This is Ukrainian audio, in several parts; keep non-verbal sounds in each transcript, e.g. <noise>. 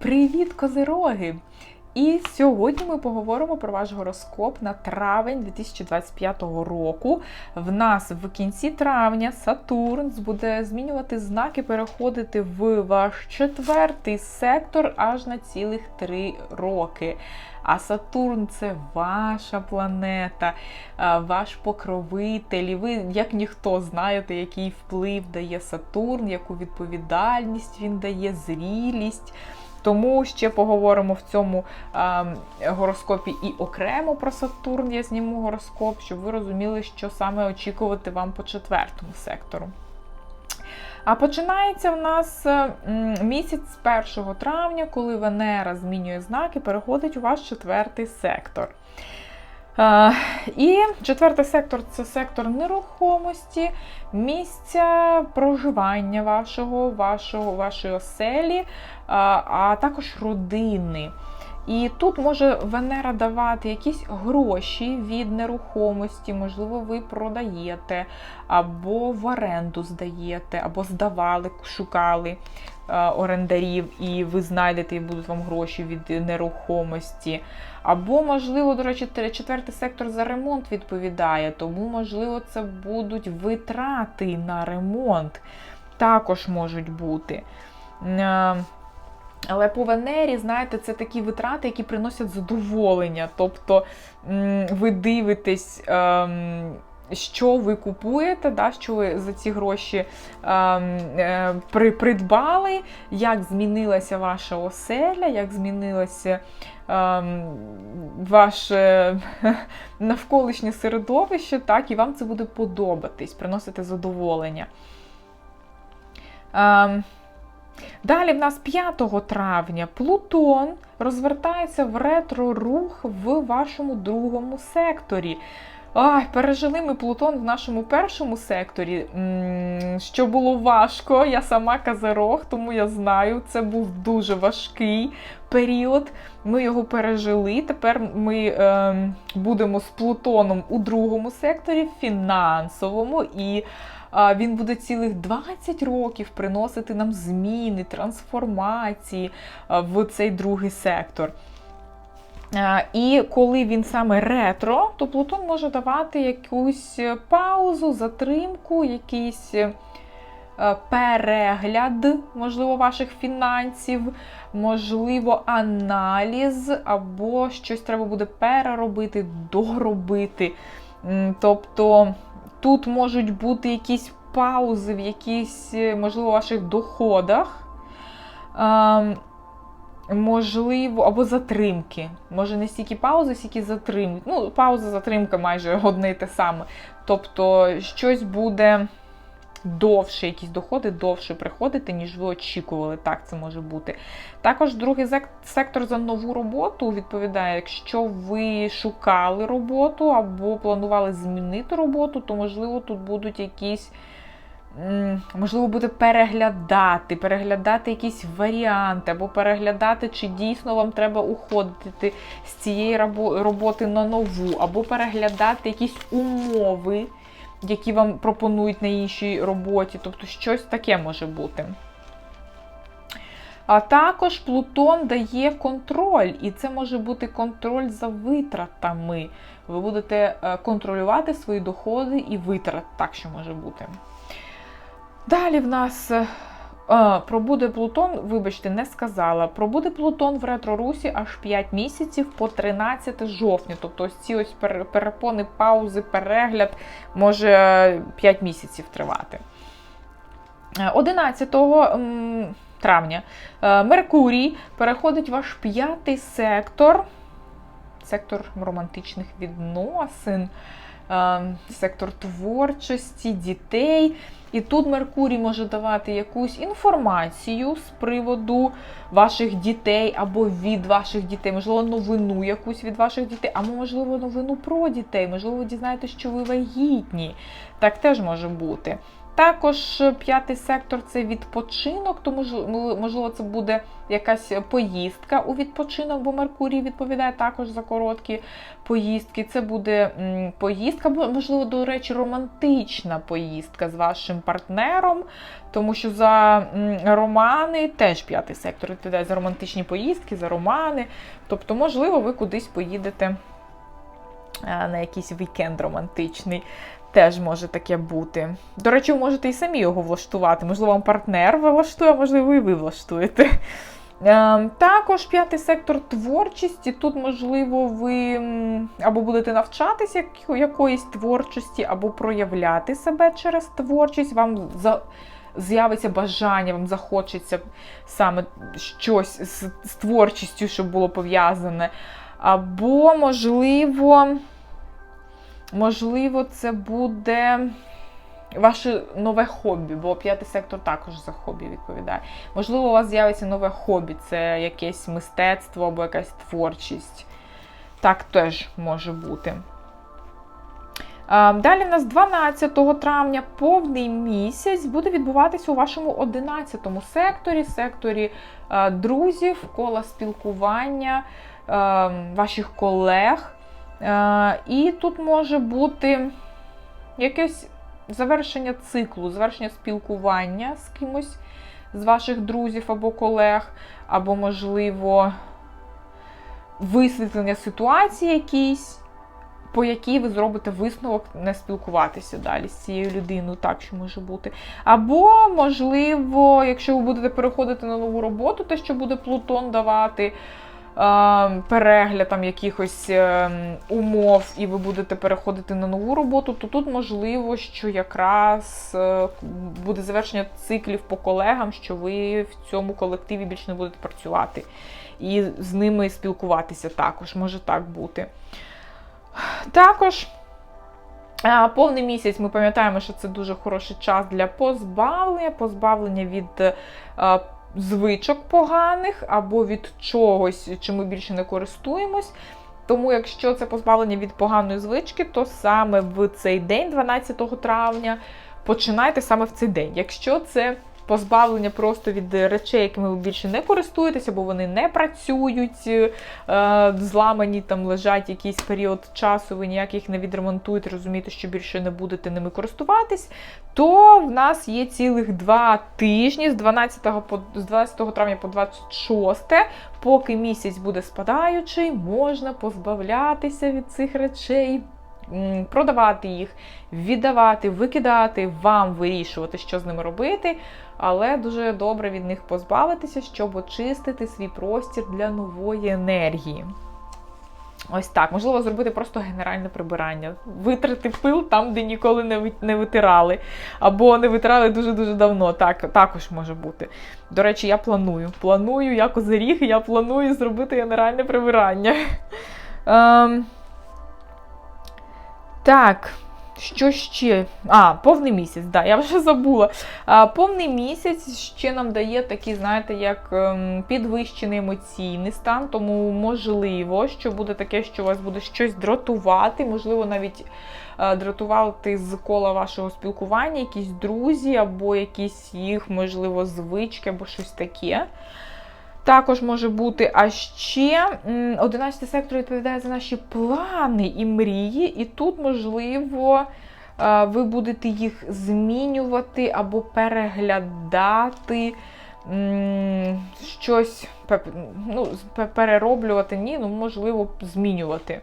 Привіт, козироги! І сьогодні ми поговоримо про ваш гороскоп на травень 2025 року. В нас в кінці травня Сатурн буде змінювати знаки, переходити в ваш четвертий сектор аж на цілих три роки. А Сатурн це ваша планета, ваш покровитель. І ви, як ніхто, знаєте, який вплив дає Сатурн, яку відповідальність він дає, зрілість. Тому ще поговоримо в цьому е, гороскопі і окремо про Сатурн. Я зніму гороскоп, щоб ви розуміли, що саме очікувати вам по четвертому сектору. А починається в нас місяць з 1 травня, коли Венера змінює знаки, переходить у ваш четвертий сектор. І четвертий сектор це сектор нерухомості, місця проживання вашого, вашого, вашої оселі, а також родини. І тут може Венера давати якісь гроші від нерухомості, можливо, ви продаєте, або в оренду здаєте, або здавали, шукали орендарів, і ви знайдете і будуть вам гроші від нерухомості. Або, можливо, до речі, четвертий сектор за ремонт відповідає, тому, можливо, це будуть витрати на ремонт. Також можуть бути. Але по Венері, знаєте, це такі витрати, які приносять задоволення. Тобто ви дивитесь, ем, що ви купуєте, да, що ви за ці гроші ем, е, придбали, як змінилася ваша оселя, як змінилося ем, ваше <laughs> навколишнє середовище, так, і вам це буде подобатись, приносити задоволення. Далі в нас 5 травня Плутон розвертається в ретро-рух в вашому другому секторі. Ай, Пережили ми Плутон в нашому першому секторі, що було важко, я сама казарог, тому я знаю, це був дуже важкий період. Ми його пережили. Тепер ми е, будемо з Плутоном у другому секторі, фінансовому. і він буде цілих 20 років приносити нам зміни, трансформації в цей другий сектор. І коли він саме ретро, то Плутон може давати якусь паузу, затримку, якийсь е, перегляд, можливо, ваших фінансів, можливо, аналіз, або щось треба буде переробити, доробити. Тобто Тут можуть бути якісь паузи в якісь, е, можливо, ваших доходах. Можливо, або затримки. Може, не стільки паузи, стільки затримки. Ну, пауза, затримка майже одне і те саме. Тобто, щось буде довше, якісь доходи довше приходити, ніж ви очікували. Так, це може бути. Також другий сектор за нову роботу відповідає, якщо ви шукали роботу або планували змінити роботу, то, можливо, тут будуть якісь. Можливо, буде переглядати, переглядати якісь варіанти, або переглядати, чи дійсно вам треба уходити з цієї роботи на нову, або переглядати якісь умови, які вам пропонують на іншій роботі. Тобто щось таке може бути. А також Плутон дає контроль, і це може бути контроль за витратами. Ви будете е, контролювати свої доходи і витрат, так що може бути. Далі в нас е, пробуде Плутон, вибачте, не сказала. Пробуде Плутон в ретро-русі аж 5 місяців по 13 жовтня. Тобто ці ось перепони, паузи, перегляд може 5 місяців тривати. 11 е, травня е, Меркурій переходить в ваш п'ятий сектор, сектор романтичних відносин, сектор творчості, дітей. І тут Меркурій може давати якусь інформацію з приводу ваших дітей або від ваших дітей, можливо, новину якусь від ваших дітей, або, можливо, новину про дітей, можливо, ви дізнаєтесь, що ви вагітні. Так теж може бути. Також п'ятий сектор це відпочинок, тому можливо, це буде якась поїздка у відпочинок, бо Меркурій відповідає також за короткі поїздки. Це буде поїздка, можливо, до речі, романтична поїздка з вашим партнером, тому що за романи теж п'ятий сектор відповідає за романтичні поїздки, за романи. Тобто, можливо, ви кудись поїдете е, на якийсь вікенд романтичний. Теж може таке бути. До речі, ви можете і самі його влаштувати. Можливо, вам партнер влаштує, а можливо, і ви влаштуєте. Е, Також п'ятий сектор творчості. Тут, можливо, ви або будете навчатися якоїсь творчості, або проявляти себе через творчість. Вам з'явиться бажання, вам захочеться саме щось з, з творчістю, щоб було пов'язане. Або, можливо, можливо, це буде ваше нове хобі, бо п'ятий сектор також за хобі відповідає. Можливо, у вас з'явиться нове хобі, це якесь мистецтво або якась творчість. Так теж може бути. Далі в нас 12 травня повний місяць буде відбуватися у вашому 11 секторі, секторі друзів, кола спілкування, ваших колег. Е, І тут може бути якесь завершення циклу, завершення спілкування з кимось з ваших друзів або колег, або, можливо, висвітлення ситуації якійсь, по якій ви зробите висновок не спілкуватися далі з цією людиною, так що може бути. Або, можливо, якщо ви будете переходити на нову роботу, те, що буде Плутон давати. Е, Перегляд там якихось е, умов, і ви будете переходити на нову роботу, то тут можливо, що якраз е, буде завершення циклів по колегам, що ви в цьому колективі більше не будете працювати. І з ними спілкуватися також, може так бути. Також повний місяць ми пам'ятаємо, що це дуже хороший час для позбавлення, позбавлення від звичок поганих або від чогось, чим ми більше не користуємось. Тому, якщо це позбавлення від поганої звички, то саме в цей день, 12 травня, починайте саме в цей день. Якщо це позбавлення просто від речей, якими ви більше не користуєтеся, бо вони не працюють, е, зламані там лежать якийсь період часу, ви ніяк їх не відремонтуєте, розумієте, що більше не будете ними користуватись, то в нас є цілих два тижні з 12 по з 12 травня по 26, поки місяць буде спадаючий, можна позбавлятися від цих речей. Продавати їх, віддавати, викидати, вам вирішувати, що з ними робити, але дуже добре від них позбавитися, щоб очистити свій простір для нової енергії. Ось так, можливо, зробити просто генеральне прибирання, витрати пил там, де ніколи не витирали, або не витирали дуже-дуже давно. Так, також може бути. До речі, я планую. Планую, я козиріг, я планую зробити генеральне прибирання. Ем, так, що ще? А, повний місяць, да, я вже забула. А, повний місяць ще нам дає такий, знаєте, як ем, підвищений емоційний стан, тому можливо, що буде таке, що вас буде щось дратувати, можливо, навіть е, дратувати з кола вашого спілкування, якісь друзі, або якісь їх, можливо, звички, або щось таке. Також може бути, а ще м, 11 сектор відповідає за наші плани і мрії, і тут, можливо, е, ви будете їх змінювати або переглядати, щось ну, пе- перероблювати, ні, ну, можливо, змінювати.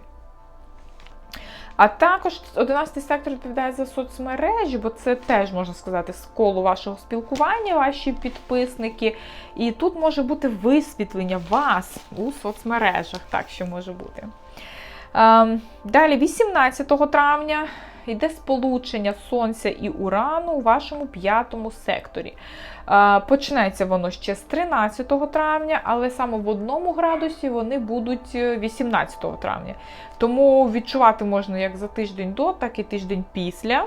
А також 11 сектор відповідає за соцмережі, бо це теж можна сказати з колу вашого спілкування, ваші підписники. І тут може бути висвітлення вас у соцмережах, так що може бути. Ем, Далі, 18 травня, йде сполучення Сонця і Урану у вашому п'ятому секторі. Е, Почнеться воно ще з 13 травня, але саме в одному градусі вони будуть е, 18 травня. Тому відчувати можна як за тиждень до, так і тиждень після.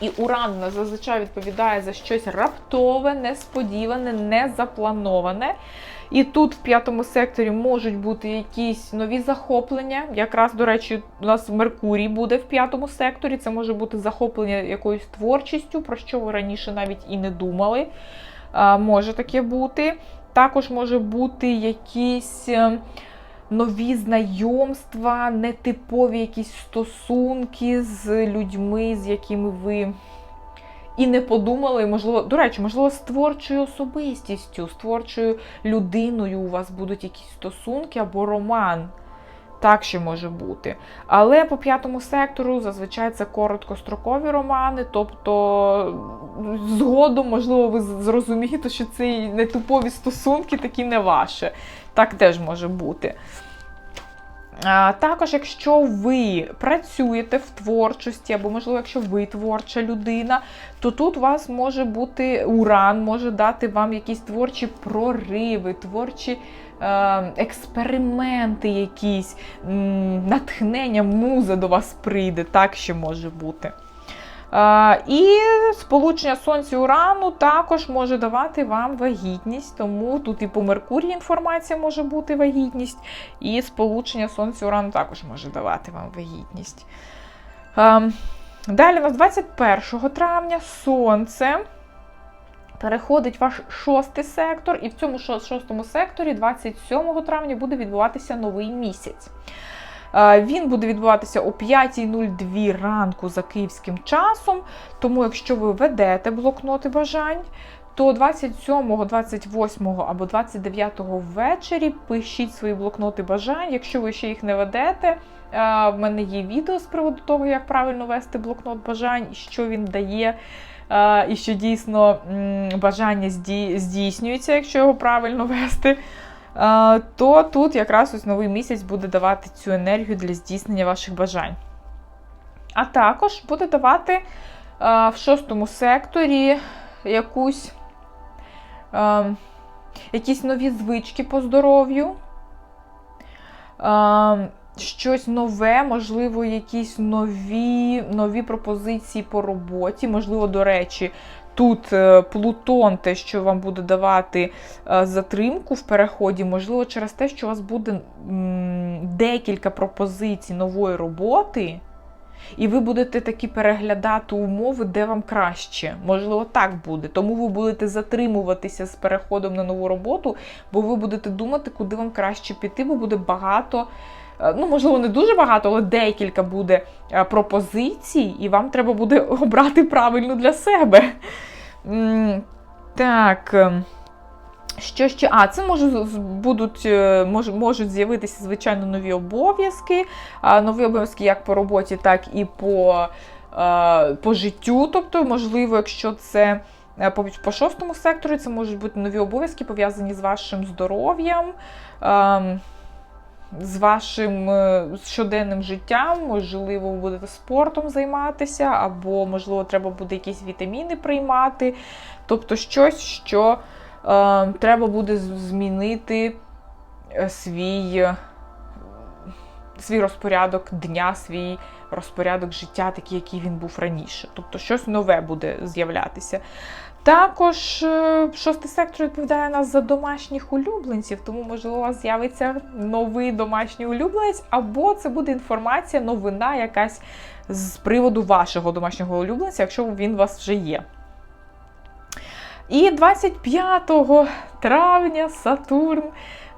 І Уран зазвичай відповідає за щось раптове, несподіване, незаплановане. І тут в п'ятому секторі можуть бути якісь нові захоплення. Якраз, до речі, у нас Меркурій буде в п'ятому секторі. Це може бути захоплення якоюсь творчістю, про що ви раніше навіть і не думали. Може таке бути. Також може бути якісь е, нові знайомства, нетипові якісь стосунки з людьми, з якими ви і не подумали, можливо, до речі, можливо, з творчою особистістю, з творчою людиною у вас будуть якісь стосунки або роман. Так ще може бути. Але по п'ятому сектору зазвичай це короткострокові романи, тобто згодом, можливо, ви зрозумієте, що ці нетипові стосунки такі не ваше. Так теж може бути. Також, якщо ви працюєте в творчості, або, можливо, якщо ви творча людина, то тут у вас може бути уран, може дати вам якісь творчі прориви, творчі е, експерименти, якісь натхнення, муза до вас прийде, так ще може бути. І сполучення Сонця Урану також може давати вам вагітність, тому тут і по Меркурії інформація може бути вагітність, і сполучення Сонця Урану також може давати вам вагітність. Далі, у нас 21 травня Сонце переходить ваш шостий сектор, і в цьому шостому секторі, 27 травня, буде відбуватися новий місяць. Він буде відбуватися о 5.02 ранку за київським часом. Тому, якщо ви ведете блокноти бажань, то 27, 28 або 29 ввечері пишіть свої блокноти бажань. Якщо ви ще їх не ведете, в мене є відео з приводу того, як правильно вести блокнот бажань, що він дає. І що дійсно бажання здійснюється, якщо його правильно <laughs> вести то тут якраз ось новий місяць буде давати цю енергію для здійснення ваших бажань. А також буде давати в шостому секторі якусь, якісь нові звички по здоров'ю. Щось нове, можливо, якісь нові нові пропозиції по роботі. Можливо, до речі, Тут е, Плутон, те, що вам буде давати е, затримку в переході, можливо, через те, що у вас буде декілька пропозицій нової роботи, і ви будете такі переглядати умови, де вам краще. Можливо, так буде. Тому ви будете затримуватися з переходом на нову роботу, бо ви будете думати, куди вам краще піти, бо буде багато. Е, ну, можливо, не дуже багато, але декілька буде е, пропозицій, і вам треба буде <laughs> обрати правильно для себе. Так. Ем, що ще? А, це можуть будуть, е, мож, можуть з'явитися, звичайно, нові обов'язки. Нові обов'язки як по роботі, так і по по життю. Тобто, можливо, якщо це по, по шостому секторі, це можуть бути нові обов'язки, пов'язані з вашим здоров'ям. З вашим е, щоденним життям, можливо, ви будете спортом займатися, або, можливо, треба буде якісь вітаміни приймати. Тобто щось, що е, треба буде змінити е, свій е, свій розпорядок дня, свій розпорядок життя, такий, який він був раніше. Тобто щось нове буде з'являтися. Також е, шостий сектор відповідає нас за домашніх улюбленців, тому, можливо, у вас з'явиться новий домашній улюбленець, або це буде інформація, новина якась з приводу вашого домашнього улюбленця, якщо він у вас вже є. І 25 травня Сатурн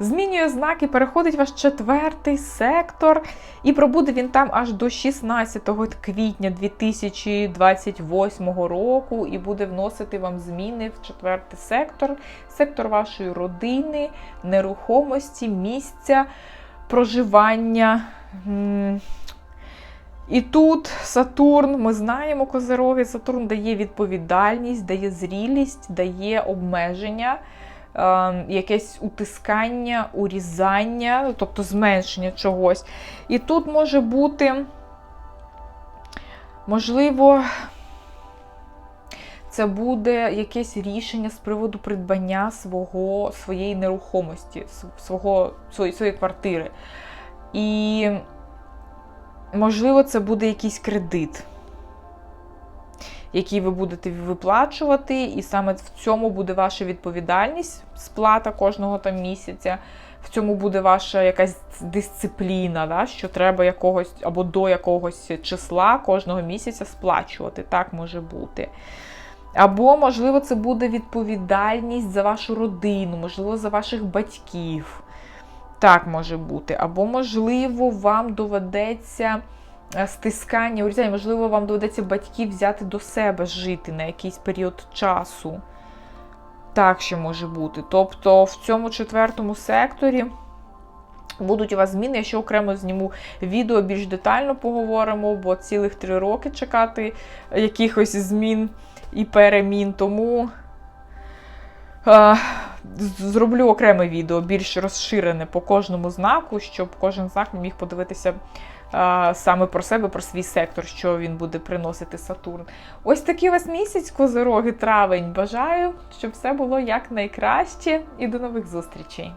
змінює знаки, переходить ваш четвертий сектор, і пробуде він там аж до 16 квітня 2028 року, і буде вносити вам зміни в четвертий сектор, сектор вашої родини, нерухомості, місця проживання. І тут Сатурн, ми знаємо, Козероги, Сатурн дає відповідальність, дає зрілість, дає обмеження. Ем, якесь утискання, урізання, тобто зменшення чогось. І тут може бути, можливо, це буде якесь рішення з приводу придбання свого, своєї нерухомості, свого, своєї, своєї квартири. І, можливо, це буде якийсь кредит. який ви будете виплачувати, і саме в цьому буде ваша відповідальність, сплата кожного там місяця. В цьому буде ваша якась дисципліна, да, що треба якогось або до якогось числа кожного місяця сплачувати. Так може бути. Або, можливо, це буде відповідальність за вашу родину, можливо, за ваших батьків. Так може бути. Або, можливо, вам доведеться е, стискання, урізання, можливо, вам доведеться батьків взяти до себе жити на якийсь період часу. Так ще може бути. Тобто в цьому четвертому секторі будуть у вас зміни. Я ще окремо зніму відео, більш детально поговоримо, бо цілих три роки чекати якихось змін і перемін. Тому е, зроблю окреме відео, більш розширене по кожному знаку, щоб кожен знак міг подивитися саме про себе, про свій сектор, що він буде приносити Сатурн. Ось такий вас місяць, козороги, травень. Бажаю, щоб все було якнайкраще і до нових зустрічей!